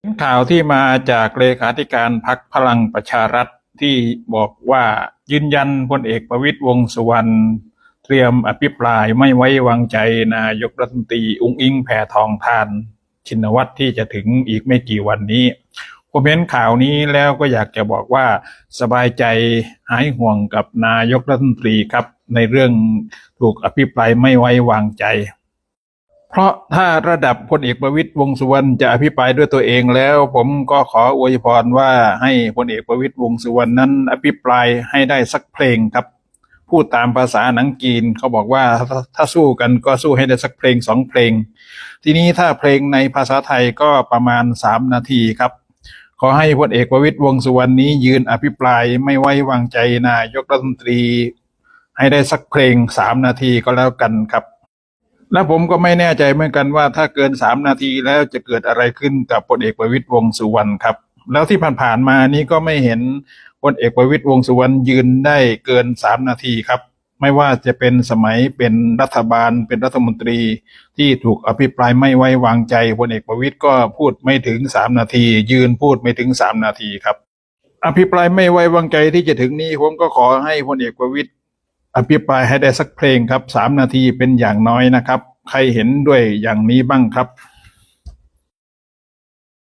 เป็นข่าวที่มาจากเลขาธิการพักพลังประชารัฐที่บอกว่ายืนยันพลเอกประวิตยวงสุวรรณเตรียมอภิปรายไม่ไว้วางใจนายกรัฐมนตรีอุ้งอิงแผ่ทองทาน ชินวัตรที่จะถึงอีกไม่กี่วันนี้ผมเห็นข่าวนี้แล้วก็อยากจะบอกว่าสบายใจหายห่วงกับนายกรัฐมนตรีครับ ในเรื่องถูกอภิปรายไม่ไว้วางใจ เพราะถ้าระดับพลเอกประวิตยวงสุวรรณจะอภิปรายด้วยตัวเองแล้ว ผมก็ขออวยพรว่าให้พลเอกประวิตยวงสุวรรณนั้น อภิปรายให้ได้สักเพลงครับ พูดตามภาษาหนังจีนเขาบอกว่าถ้าถ้าสู้กันก็สู้ให้ได้สักเพลงสองเพลง ทีนี้ถ้าเพลงในภาษาไทยก็ประมาณสามนาทีครับขอให้พลเอกประวิตยวงสุวรรณนี้ยืนอภิปรายไม่ไว้วางใจนายกรัฐมนตรี ให้ได้สักเพลงสามนาทีก็แล้วกันครับ และผมก็ไม่แน่ใจเหมือนกันว่าถ้าเกินสามนาทีแล้วจะเกิดอะไรขึ้นกับพลเอกประวิตยวงสุวรรณครับ แล้วที่ผ่านๆมานี้ก็ไม่เห็นพลเอกประวิตยวงสุวรรณยืนได้เกินสามนาทีครับ ไม่ว่าจะเป็นสมัยเป็นรัฐบาลเป็นรัฐมนตรี ที่ถูกอภิปรายไม่ไว้วางใจพลเอกประวิตยก็พูดไม่ถึงสามนาที ยืนพูดไม่ถึงสามนาทีครับ อภิปรายไม่ไว้วางใจที่จะถึงนี้ผมก็ขอให้พลเอกประวิตย อภิปรายให้ได้สักเพลงครับสามนาทีเป็นอย่างน้อยนะครับ ใครเห็นด้วยอย่างนี้บ้างครับ